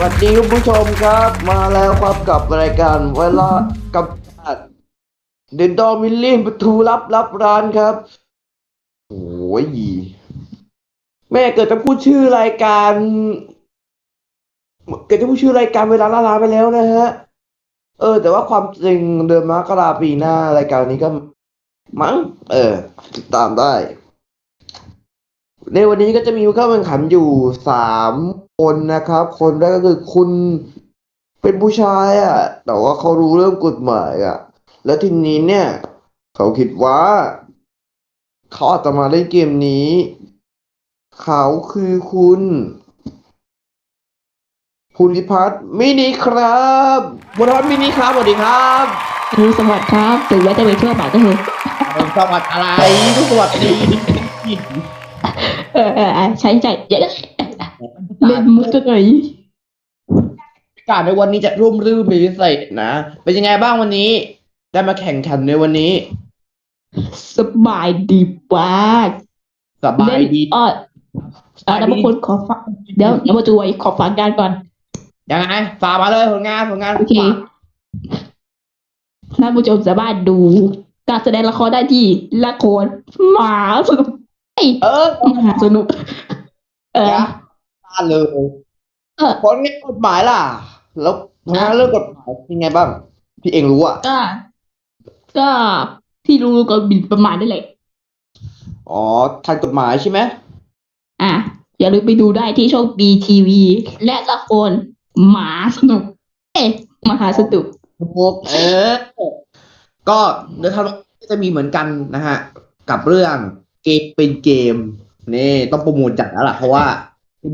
สวัสดีคุณผู้ชมครับ มาแล้วครับกับรายการเวลากับเดนดอมิลลี่ประตูลับรับร้านครับโอ้ยแม่เกิดจะพูดชื่อรายการ เกิดจะพูดชื่อรายการเวลาละลาไปแล้วนะฮะ เออ แต่ว่าความจริงเดือนมกราปีหน้ารายการนี้ก็มั้งเออ ติดตามได้ ในวันนี้ก็จะมีผู้เข้าแข่งขันอยู่สามคนนะครับ คนแรกก็คือคุณเป็นผู้ชายอะ แต่ว่าเขารู้เรื่องกฎหมายอะ แล้วทีนี้เนี่ย เขาคิดว่า เขาอาจจะมาเล่นเกมนี้ เขาคือคุณภูริพัฒน์มินิครับภูริพัฒน์มินิครับสวัสดีครับคือสวัสดีครับถึงแม้จะไปเที่ยวบ่ายก็เถอะสวัสดีอะไรทุกสวัสดีเออเออเออใช้ใจเยอะเล่นมุกกันหน่อยการในวันนี้จะร่วมรื่นเป็นพิเศษนะเป็นยังไงบ้างวันนี้ ได้มาแข่งขันในวันนี้ สบายดีมากสบายดีเออเออแล้วบางคนขอฟังเดี๋ยวเดี๋ยวมาดูไอ้ขอฟังกันก่อนยังไงฝากมาเลยผลงานผลงานโอเคท่านผู้ชมสามารถดู การแสดงละครได้ที่ละครหมาสนุก เออมหาสนุก เออนะบ้านเลยเออผลงานกฎหมายล่ะ แล้วผลงานเรื่องกฎหมายเป็นไงบ้าง พี่เองรู้อะ ก็ ก็ที่รู้ก็บินประมาณนั่นแหละ อ๋อทางกฎหมายใช่ไหมอะ อย่าลืมไปดูได้ที่ช่อง BTV และละครหมาสนุก เอ๊ะมหาสนุกถูกเออ ก็เดี๋ยวทำจะมีเหมือนกันนะฮะ กับเรื่องเก มเป็นเกมนี่ต้องโปรโมทจัดแล้วล่ะเพราะว่า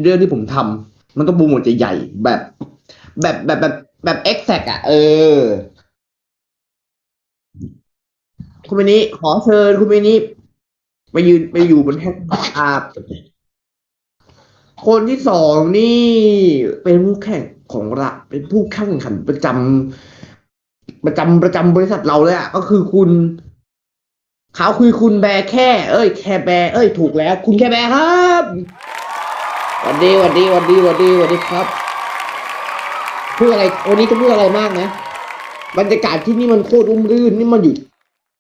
เรื่องที่ผมทำมันต้องโปรโมทใหญ่ๆแบบ แบบแบบแบบแบบเอ็กแซกอะ เออ คุณเมนี้ขอเชิญคุณเมนี้ไปยืนไปอยู่บนแท่นอาบคนที่สองนี่เป็นผู้แข่งของเราเป็นผู้แข่งขันประจำประจำประจำบริษัทเราเลยอะก็คือคุณ เขาคือคุณแบร์แค่ เอ้ย แค่แบร์เอ้ย ถูกแล้ว คุณแค่แบร์ครับหวันดีหวันดีหวันดีหวันดีหวันดีครับ พูดอะไร วันนี้จะพูดอะไรมากนะ บรรยากาศที่นี่มันโคตรรุ่มรื่น นี่มันอยู่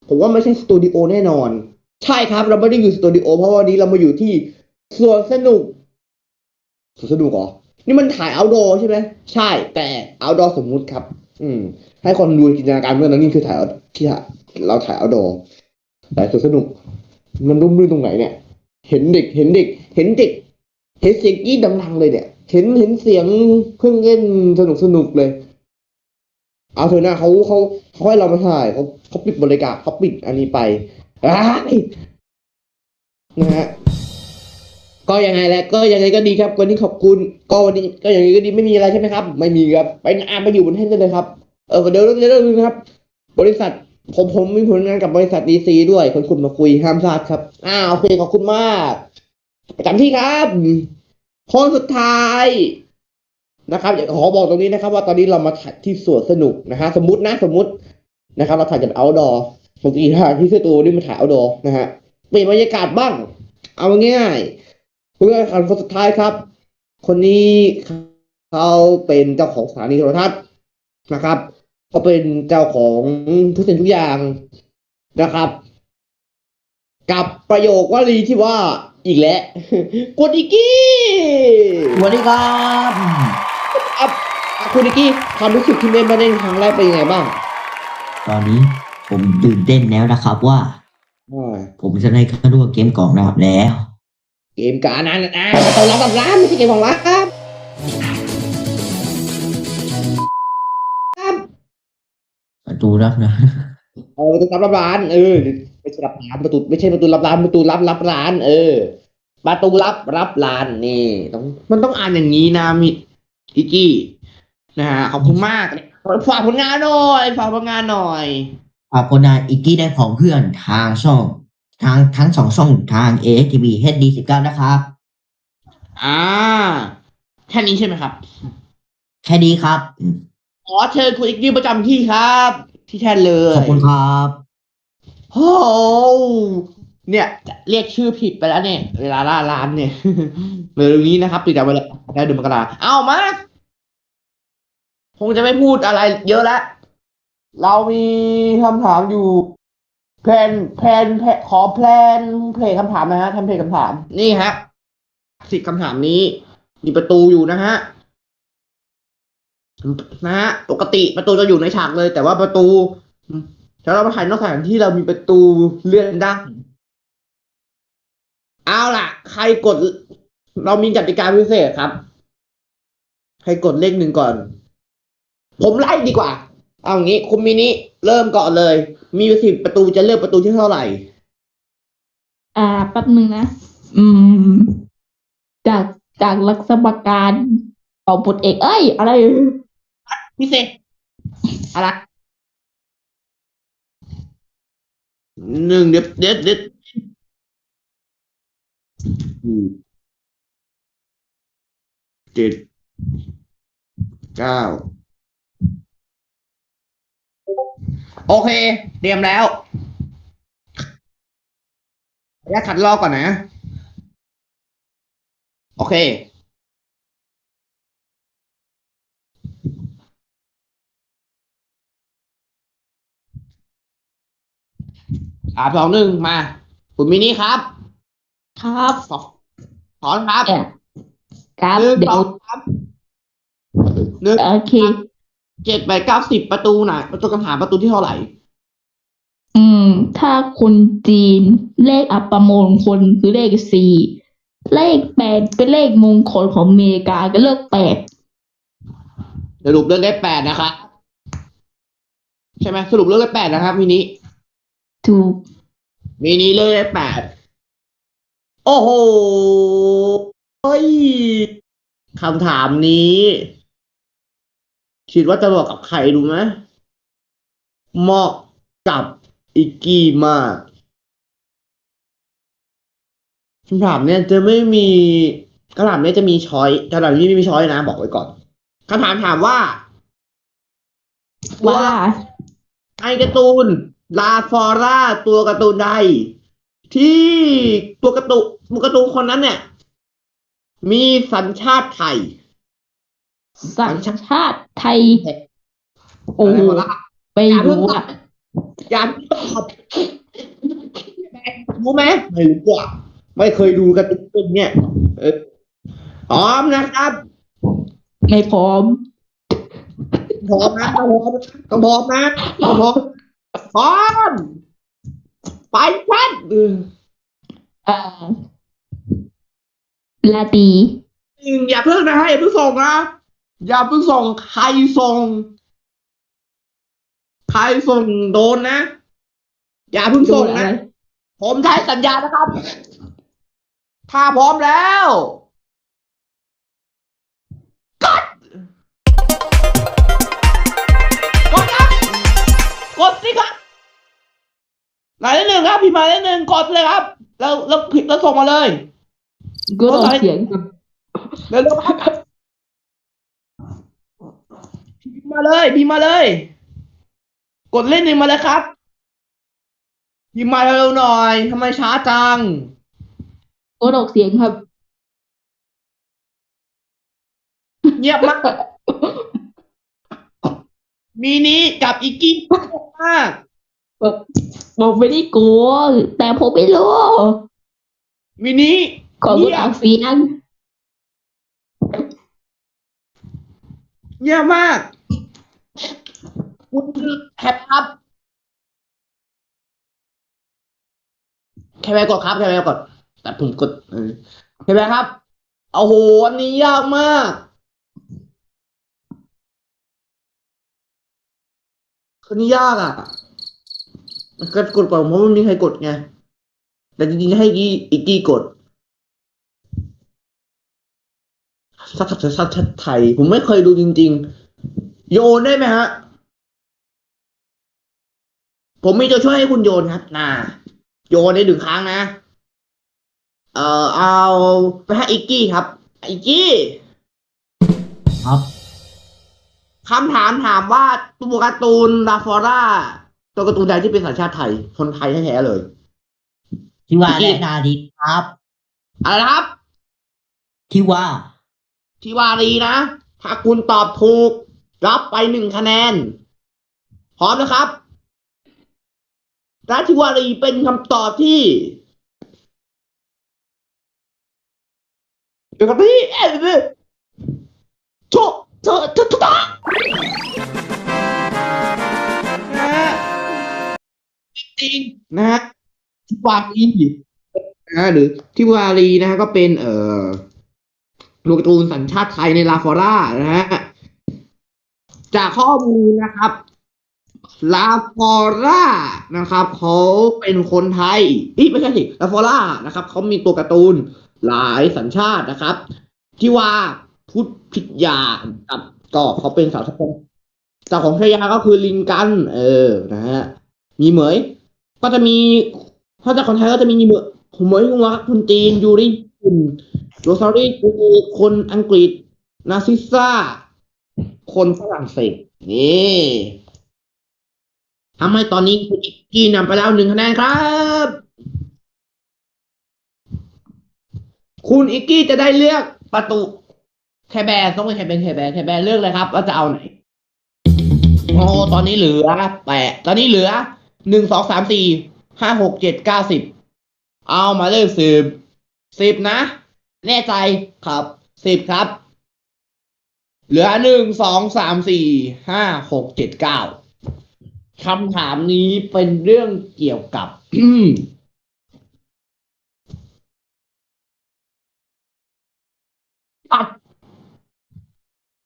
ผมว่าไม่ใช่สตูดิโอแน่นอน ใช่ครับ เราไม่ได้อยู่สตูดิโอ เพราะวันนี้เรามาอยู่ที่สวนสนุก สวนสนุกเหรอ นี่มันถ่ายเอาดอใช่ไหม ใช่ แต่เอาดอสมมุติครับ อืม ให้คนดูจินตนาการเมื่อนั้นนี่คือถ่ายที่เราถ่ายเอาดอ แต่สวนสนุก มันรุ่มรื่นตรงไหนเนี่ย เห็นเด็ก เห็นเด็ก เห็นเด็ก เห็นเสียงกรี๊ดดังๆเลยเนี่ย เห็นเห็นเสียงเครื่องเล่นสนุกสนุกเลย เอาเถอะนะเขาเขาเขาให้เรามาถ่ายเขาเขาปิดบริการเขาปิดอันนี้ไปอ้ายนะฮะก็ยังไงแหละก็ยังไงก็ดีครับวันนี้ขอบคุณก็วันนี้ก็อย่างนี้ก็ดีไม่มีอะไรใช่ไหมครับ ไม่มีครับไปอ่านไปอยู่บนแท่นได้เลยครับเออเดี๋ยวเดี๋ยวเดี๋ยวนะครับ บริษัท ผมผมมีผลงานกับบริษัทดีซีด้วยคนคุณมาคุยห้ามพลาดครับอ่าโอเคขอบคุณมากประจำที่ครับคนสุดท้ายนะครับอยากขอบอกตรงนี้นะครับ ว่าตอนนี้เรามาถ่ายที่สวนสนุกนะฮะสมมตินะสมมตินะครับ เราถ่ายจากเอาดอปกติถ่ายที่สตูนี่มาถ่ายเอาดอนะฮะเปลี่ยนบรรยากาศบ้าง เอาง่ายๆผู้แข่งขันคนสุดท้ายครับ คนนี้เขาเป็นเจ้าของสถานีโทรทัศน์นะครับ ก็เป็นเจ้าของทุกสิ่งทุกอย่างนะครับ กับประโยควลีที่ว่าอีกแล้วกดอีกกี้สวัสดีครับอัพคุณอีกกี้ความรู้สึกที่เล่นมาเล่นครั้งแรกเป็นยังไงบ้าง ตอนนี้ผมตื่นเต้นแล้วนะครับว่าอ่าผมจะได้เข้าร่วมเกมกล่องดาบแล้ว เกมการนั้นอ่าตอนรับกับร้านไม่ใช่เกมของร้าน ตูรับนะเออประตูรับรับร้าน เออไม่ใช่รับร้านประตูไม่ใช่ประตูรับร้านประตูรับรับร้าน เออประตูรับรับลานนี่ต้องมันต้องอ่านอย่างนี้นะมิอิกกี้นะฮะขอบคุณมากฝากผลงานหน่อยฝากผลงานหน่อยฝากผลงานอีกกี้ได้ของเพื่อนทางช่องทางทั้งสองช่องทาง ASTV HD19 นะครับ อ่า แค่นี้ใช่ไหมครับ แค่นี้ครับ ขอเชิญคุณอิกกี้ประจำที่ครับ ที่แทนเลยขอบคุณครับโอ้โหเนี่ยจะเรียกชื่อผิดไปแล้วเนี่ย เวลาล่าร้านเนี่ยเร็วๆนี้นะครับติดตามไว้เลยได้เดือนมกราเอามา คงจะไม่พูดอะไรเยอะแล้วเรามีคำถามอยู่แพลนแพลนแพลนขอแพลนเพลงคำถามนะฮะทำเพลงคำถาม นี่ฮะสิบคำถามนี้ มีประตูอยู่นะฮะ นะฮะปกติประตูจะอยู่ในฉากเลย แต่ว่าประตูถ้าเรามาถ่ายนอกสถานที่เรามีประตูเลื่อนได้เอาล่ะ ใครกด เรามีกติกาพิเศษครับ ใครกดเลขหนึ่งก่อน ผมไล่ดีกว่า เอางี้ คุณมินิเริ่มก่อนเลย มีสิบประตูจะเลือกประตูที่เท่าไหร่ อ่าแป๊บหนึ่งนะ อืม จากจากลักษณะการของบทเอก เอ้ย อะไร พิเศษอะไรหนึ่งเด็ดเด็ดเด็ดเจ็ดเก้าโอเค เตรียมแล้วขออนุญาตคัดลอกก่อนนะ โอเค สามสองหนึ่งมา คุณมินิครับ ครับสองถอนครับเอ่อครับหนึ่งเดี๋สยอวงครับหนึ่งโอเค เจ็ดแปดเก้าสิบประตูไหนประตูคำถามประตูที่เท่าไหร่ อืม ถ้าคนจีนเลขอัปมงคลคือเลขสี่เลขแปดเป็นเลขมงคลของอเมริกาก็เลขแปดสรุปเลือกได้แปดนะครับใช่ไหมสรุปเลือกได้แปดนะครับมินิ ถูกมินิเลือกได้แปดโอ้โหเฮ้ยคำถามนี้ คิดว่าจะบอกกับใครดูไหมเหมาะกับอิกกี้มากคำถามเนี่ยจะไม่มีคำถามเนี่ยจะมีช้อยคำถามนี้ไม่มีช้อยนะ บอกไว้ก่อนคำถามถามว่า ว่า ไอการ์ตูน ลาฟอร่าตัวการ์ตูนใด ที่ตัวการ์ตูนตัวการ์ตูนคนนั้นเนี่ย มีสัญชาติไทย สัญชาติไทย โอ้อะไรวะไม่รู้อะอย่าเพิ่งตอบรู้ไหมไม่รู้อะไม่เคยดูการ์ตูนเนี่ยเออพร้อมนะครับ ไม่พร้อมพร้อมนะต้องพร้อมต้องพร้อมนะต้องพร้อม พร้อมไปชัดเออเอ่อลาตีหนึ่งอย่าเพิ่งนะฮะอย่าเพิ่งส่งนะอย่าเพิ่งส่งใครส่ง ใครส่งโดนนะ อย่าเพิ่งโดส่งนอะไรนะ ผมใช้สัญญาณนะครับ ถ้าพร้อมแล้วกดกดครับกดสิครับ หมายเลขหนึ่งครับพี่หมายเลขหนึ่งกดเลยครับ แล้วแล้วผิดแล้วส่งมาเลยก็ต้องเสียงกับเร็วๆครับพิมพ์มาเลยพิมพ์มาเลย กดเล่นหนึ่งมาเลยครับพิมพ์มาเร็วๆหน่อยทำไมช้าจังก็ออกเสียงครับ เงียบมากมีนี้กับอีกกี้มาก บอกไม่ได้กลัว แต่ผมไม่รู้มีนี้ขอก็ออกเสียงเงียบมาก คุณแคปครับแคปไปกดครับแคปไปกดแต่ผมกดเออแคปไปครับโอ้โหอันนี้ยากมาก อันนี้ยากอะ ก็กดก่อนเพราะไม่มีใครกดไง แต่จริงๆให้อีกกี้อีกกี้กดสัตว์สัตว์สัตว์สัตว์ไทย ผมไม่เคยดูจริง ๆ โยนได้ไหมฮะ ผมมีตัวช่วยให้คุณโยนครับน่าโยนได้หนึ่งครั้งนะ เอ่อ เอาไปให้อิกกี้ครับอิกกี้ ครับคำถามถามว่าตัวการ์ตูนลาฟอร่า ตัวการ์ตูนใดที่เป็นสัญชาติไทย คนไทยแท้ๆเลยที่ว่าอีกและนาดีครับ อะไรนะครับ ที่ว่าทิวารีนะ ถ้าคุณตอบถูก รับไปหนึ่งคะแนน พร้อมนะครับราทิวารีเป็นคำตอบที่เดี๋ยวกับพี่เอ๊ะถูกถูกถูกถูกต้องน จริงๆนะฮะทิวารีนะฮะหรือทิวารีนะฮะก็เป็น เอ่อลูกการ์ตูนสัญชาติไทยในลาฟอร่านะฮะจากข้อมูลนะครับ ลาฟอร่านะครับเขาเป็นคนไทยอีไม่ใช่สิลาฟอร่านะครับเขามีตัวการ์ตูนหลายสัญชาตินะครับที่ว่าพูดผิดอย่างกับก็เขาเป็นสาวสกุลสาวของชายาก็คือลิงกัน เออนะฮะมีเหมย ก็จะมีถ้าจากคนไทยก็จะมีเหมยเหมยหัวคนจีนยูริญี่ปุ่นโรซารีกูคนอังกฤษ นาซิซ่า คนฝรั่งเศส นี่ทำให้ตอนนี้คุณอิกกี้นำไปแล้วหนึ่งคะแนนครับ คุณอิกกี้จะได้เลือกประตูแคแบร์ต้องเป็นแคแบร์แคแบร์แคแบร์เลือกเลยครับ ว่าจะเอาไหน โอ้ตอนนี้เหลือแปดตอนนี้เหลือ หนึ่งสองสามสี่ห้าหกเจ็ดเก้าสิบเอามาเลือกสิบสิบนะ แน่ใจครับสิบครับ เหลือหนึ่งสองสามสี่ห้าหกเจ็ดเก้าคำถามนี้เป็นเรื่องเกี่ยวกับสัตว์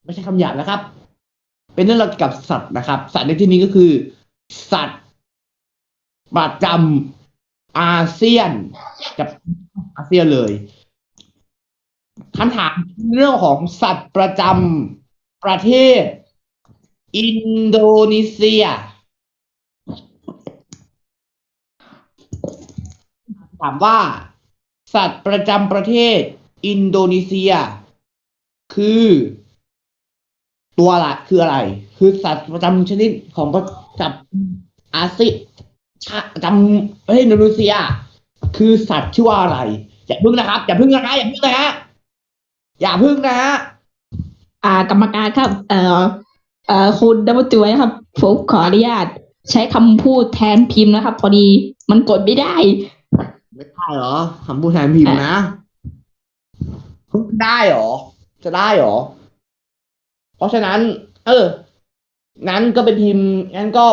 ไม่ใช่คำหยาบนะครับ เป็นเรื่องเกี่ยวกับสัตว์นะครับ สัตว์ในที่นี้ก็คือ สัตว์ ประจำอาเซียนกับอาเซียนเลยคำถามเรื่องของสัตว์ประจำประเทศ อินโดนีเซียถามว่า สัตว์ประจำประเทศ อินโดนีเซีย คือ ตัวอะคืออะไร คือสัตว์ประจำชนิดของประจำอาเซียน ชาประจำประเทศอินโดนีเซีย คือสัตว์ชื่อว่าอะไร อย่าพึ่งนะครับอย่าพึ่งนะคะอย่าพึ่งนะฮะอย่าพึ่งนะฮะอ่ากรรมการครับ เอ่อเอ่อคุณดับเบิลจวยครับผมขออนุญาต ใช้คำพูดแทนพิมพ์นะครับ พอดีมันกดไม่ได้ ไม่ได้เหรอคำพูดแทนพิมพ์นะได้เหรอ จะได้เหรอ เพราะฉะนั้น เออ นั้นก็เป็นพิมพ์งั้นก็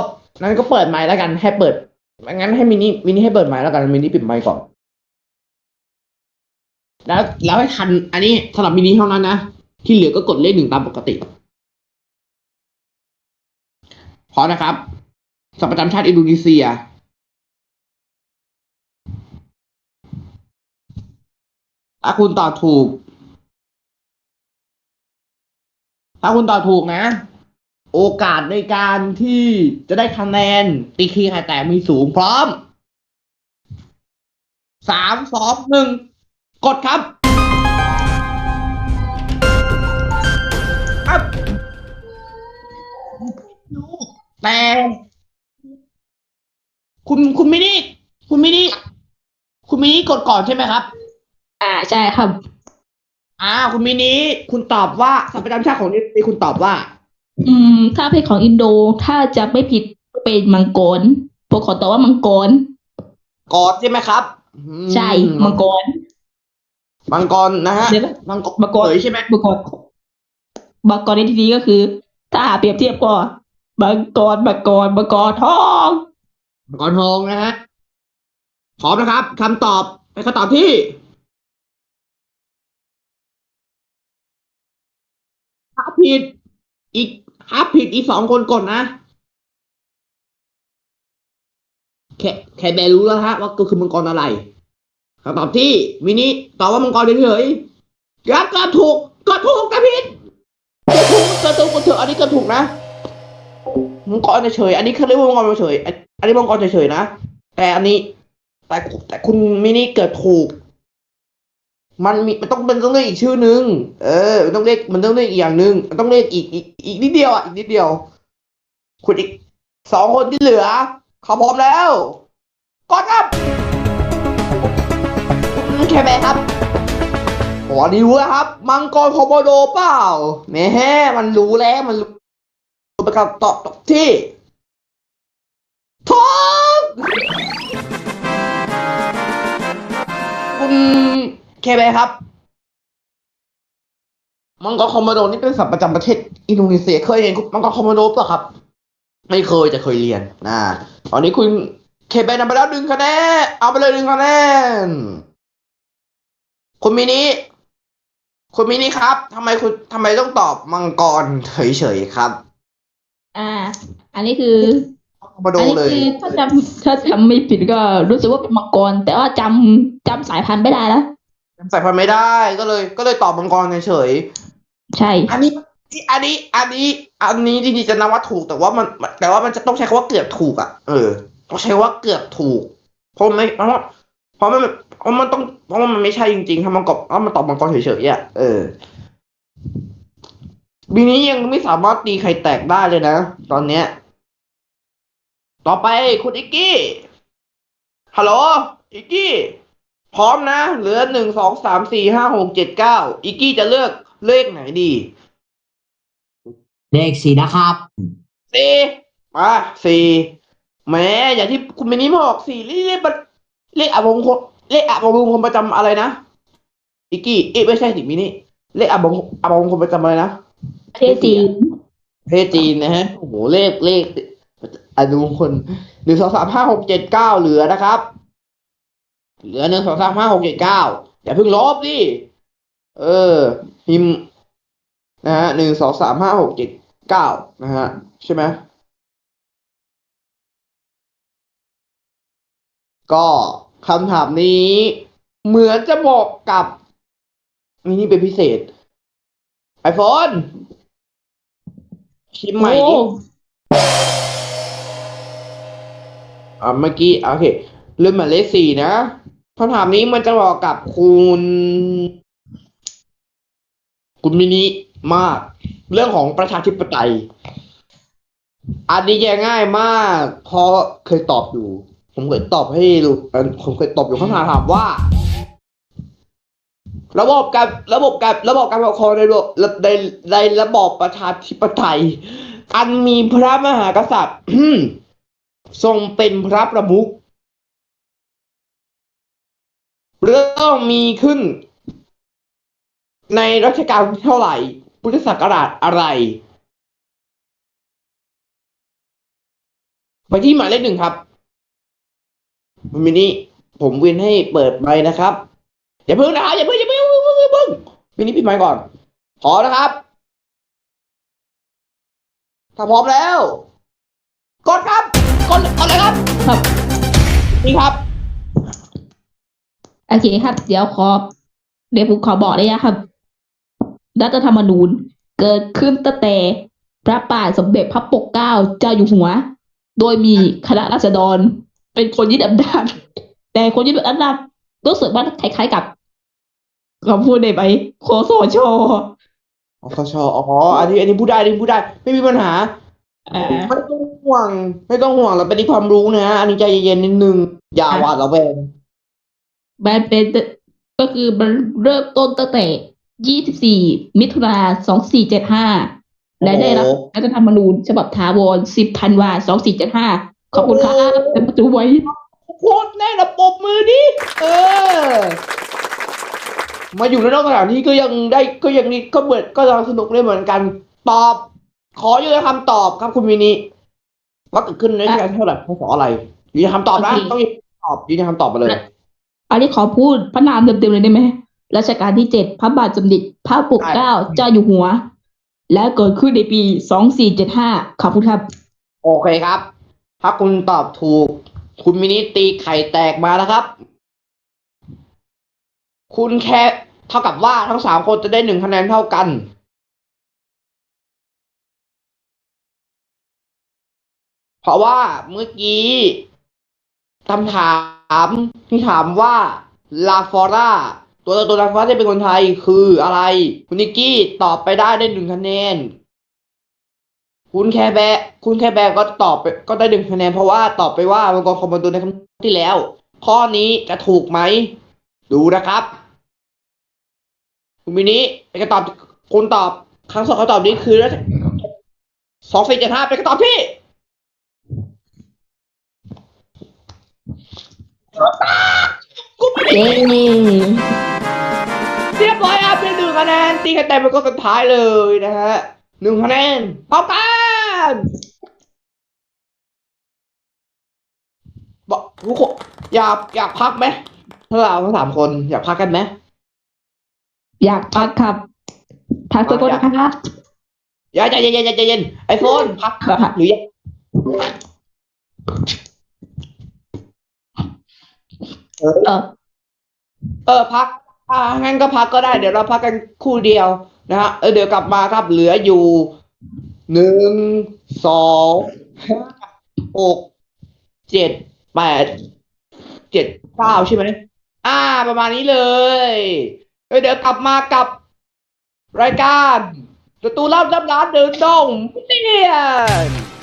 นั้นก็เปิดไมค์แล้วกันให้เปิด งั้นให้มินิมินิให้เปิดไมค์แล้วกันมินิปิดไมค์ก่อน แล้วแล้วให้ทัน อันนี้สำหรับมินิเท่านั้นนะ ที่เหลือก็กดเลขหนึ่งตามปกติพอนะครับสัตว์ประจำชาติอินโดนีเซีย ถ้าคุณตอบถูก ถ้าคุณตอบถูกนะ โอกาสในการที่จะได้คะแนนตีคีไข่แตกมีสูงพร้อมสามสองหนึ่งกดครับอัพแต่ คุณคุณมินี่คุณมินี่คุณมินี่กดก่อนใช่ไหมครับ อ่าใช่ครับ อ่า คุณมินิคุณตอบว่าสัตว์ประจำชาติของนี่คุณตอบว่า อืม ถ้าเป็นของอินโดถ้าจะไม่ผิดก็เป็นมังกรผมขอตอบว่ามังกรกอดใช่ไหมครับอืใช่มังกรมังกรนะฮะเดี๋ยวนะ มังกรมังกรเอ๋ยใช่ไหมมังกรมังกรในที่นี้ก็คือ ถ้าเปรียบเทียบก็มังกรมังกรมังกรทอง มังกรทองนะฮะพร้อมนะครับคำตอบเป็นคำตอบที่ถ้าผิดอีก ถ้าผิดอีสองคนกดนะ แค่แค่แบรู้แล้วฮะว่าก็คือมังกรอะไรคำตอบที่มินิตอบว่ามังกรเฉยๆยับกลับถูกก็ถูกนะพิษก็ถูกก็ถูกก็เถูกอันนี้ก็ถูกนะมังกรเฉยอันนี้เขาเรียกว่ามังกรเฉยอันอันนี้มังกรเฉยๆนะแต่อันนี้แต่แต่คุณมินิเกิดถูก มันมีมันต้องมันต้องเรียกอีกชื่อนึง เออ มันต้องเรียกมันต้องเรียกอีกอย่างหนึ่งมันต้องเรียกอีกอีกอีกนิดเดียวอะอีกนิดเดียว คุณอีกสองคนที่เหลือเขาพร้อมแล้วกดครับคุณแคร์แบร์ครับขอดีรู้นะครับ มังกรโคโมโดเปล่าแหม่มันรู้แล้วมันรู้ไปกับตอบตอบที่ถูกคุณ เคเบครับ มังกรคอมโมโดนี่เป็นสัตว์ประจำประเทศอินโดนีเซียเคยเห็นมังกรคอมโมโดเปล่าครับ ไม่เคยจะเคยเรียนนะตอนนี้คุณเคเบนำไปแล้วหนึ่งคะแนนเอาไปเลยหนึ่งคะแนนคุณมินิคุณมินิครับทำไมคุณทำไมต้องตอบมังกรเฉยๆครับ อ่า อันนี้คือคอมโมโดอันนี้เลยคือถ้าจำถ้าจำไม่ผิดก็รู้สึกว่าเป็นมังกร แต่ว่าจำจำสายพันธุ์ไม่ได้แล้ว ใส่พันธุ์ไม่ได้ก็เลย ก็เลยตอบมังกรเฉยใช่ๆอันนี้อันนี้ อันนี้อันนี้จริงๆจะนับว่าถูกแต่ว่ามัน แต่ว่ามันจะต้องใช้คำว่าเกือบถูกอะเออต้องใช้ว่าเกือบถูก เพราะไม่เพราะว่าเพราะมันเพราะมันต้องเพราะว่ามันไม่ใช่จริงๆถ้ามันกบถ้ามันตอบมังกรเฉยๆอะเออบีนี้ยังไม่สามารถตีไข่แตกได้เลยนะตอนเนี้ย ต่อไปคุณอิกกี้ฮัลโหลอิกกี้ พร้อมนะ เหลือหนึ่งสองสามสี่ห้าหกเจ็ดเก้าอิกกี้จะเลือกเลขไหนดี เลขสี่นะครับสี่มาสี่แหม้อย่างที่คุณมินิบอกสี่เลขเลขบัตเลขอับงคลเลขอับงคลประจำอะไรนะอิกกี้เอ๊ะไม่ใช่สิมินิเลขอับงอับงคลประจำอะไรนะประเทศจีนประเทศจีนนะฮะโอ้โหเลขเลขอนุมงคลหนึ่งสองสามห้าหกเจ็ดเก้าเหลือนะครับ เหลือหนึ่งสองสามห้าหกเจ็ดเก้าอย่าเพิ่งลบดิเออพิมพ์นะฮะหนึ่งสองสามห้าหกเจ็ดเก้านะฮะ ใช่ไหมก็คำถามนี้เหมือนจะบอกกับนี่เป็นพิเศษไอโฟนชิมใหม่ดิโอ้อ่าเมื่อกี้ โอเค เริ่มหมายเลขสี่นะ คำถามนี้มันจะบอกกับคุณ คุณมินิมาก เรื่องของประชาธิปไตย อันนี้แยง่ายมากเพราะเคยตอบอยู่ ผมเคยตอบให้รู้เอ่อผมเคยตอบอยู่คำถามถามว่า ระบบการระบบการระบบการปกครองในระบบในในระบอบประชาธิปไตย อันมีพระมหากษัตริย์ทรงเป็นพระประมุข เริ่มมีขึ้น ในรัชกาลที่เท่าไหร่ พุทธศักราชอะไร ไปที่หมายเลขหนึ่งครับมินี่ผมวินให้เปิดไมค์นะครับ อย่าเพิ่งนะครับอย่าเพิ่งอย่าเพิ่งอย่าเพิ่งอย่าเพิ่งมินี่ปิดไมค์ก่อนขอนะครับ ถ้าพร้อมแล้ว กดครับ กดกดเลยครับครับนี่ครับโอเคครับ เดี๋ยวขอ เดี๋ยวผมขอบอกเลยนะครับ รัฐธรรมนูญเกิดขึ้นตั้งแต่พระบาทสมเด็จพระปกเกล้าเจ้าอยู่หัว โดยมีคณะราษฎรเป็นคนยึดอำนาจแต่คนยึดอำนาจรู้สึกว่าคล้ายๆกับคำพูดได้ไหมโคสชอคชอ๋อ อันนี้ อันนี้พูดได้อันนี้พูดได้ ไม่มีปัญหาอ่าไม่ต้องห่วง ไม่ต้องห่วงเราเป็นที่ความรู้นะ อันนี้ใจเย็นๆนิดนึง อย่าหวาดระแวง มันเป็นก็คือมันเริ่มต้นตั้งแต่24มิถุนา2475และได้รับโอ้โหรัฐธรรมนูญฉบับถาวร10ธันวา2475ขอบคุณครับเป็นประตูไว้โคตรแน่นะปรบมือดิเออ มาอยู่ในนอกสถานที่ก็ยังได้ก็ยังนี่ก็เหมือนก็ยังสนุกได้เหมือนกัน ตอบ ขออยู่ในคำตอบครับคุณมินิว่าเกิดขึ้นในรัชกาลที่เท่าไหร่พศอะไรอยู่ในคำตอบนะโอเคต้องยืนตอบยืนในคำตอบมาเลย อันนี้ขอพูดพระนามเต็มๆเลยได้ไหมรัชกาลที่เจ็ดพระบาทสมเด็จพระปกเกล้าเจ้าอยู่หัว และเกิดขึ้นในปี2475ขอบคุณครับ โอเคครับ ถ้าคุณตอบถูก คุณมินิตีไข่แตกมาแล้วครับ คุณแค่เท่ากับว่าทั้งสามคนจะได้หนึ่งคะแนนเท่ากันเพราะว่าเมื่อกี้คำถามามที่ถามว่าลาฟอร่าตัวตัวลาฟอร่าที่เป็นคนไทยคืออะไร คุณนิกกี้ตอบไปได้ได้หนึ่งคะแนน คุณแคแบคุณแคแบก็ตอบไปก็ได้หนึ่งคะแนนเพราะว่าตอบไปว่ามังกรคอมมานโดในคำที่แล้ว ข้อนี้จะถูกไหม ดูนะครับ คุณมินิเป็นคำตอบคุณตอบครั้งสองคำตอบนี้คือสองสี่เจ็ดห้าเป็นคำตอบที่ เย้เรียบร้อยครับเป็นหนึ่งคะแนนตีคะแนนเป็นคนสุดท้ายเลยนะฮะหนึ่งคะแนนพร้อมกันบอกทุกคนอยากอยากพักไหมพวกเราทั้งสามคนอยากพักกันไหมอยากพักครับพักสักครู่นะคะอย่าใจเย็นใจเย็นใจเย็นไอโฟนพักครับหรือยัง เออเออพัก อ่างั้นก็พักก็ได้ เดี๋ยวเราพักกันคู่เดียวนะฮะเออเดี๋ยวกลับมาครับ เหลืออยู่หนึ่งสองห้าหกเจ็ดแปดเจ็ดเก้าใช่ไหมอ่า ประมาณนี้เลยเออเดี๋ยวกลับมากับ รายการประตูลับลับร้านเดินดงเนียน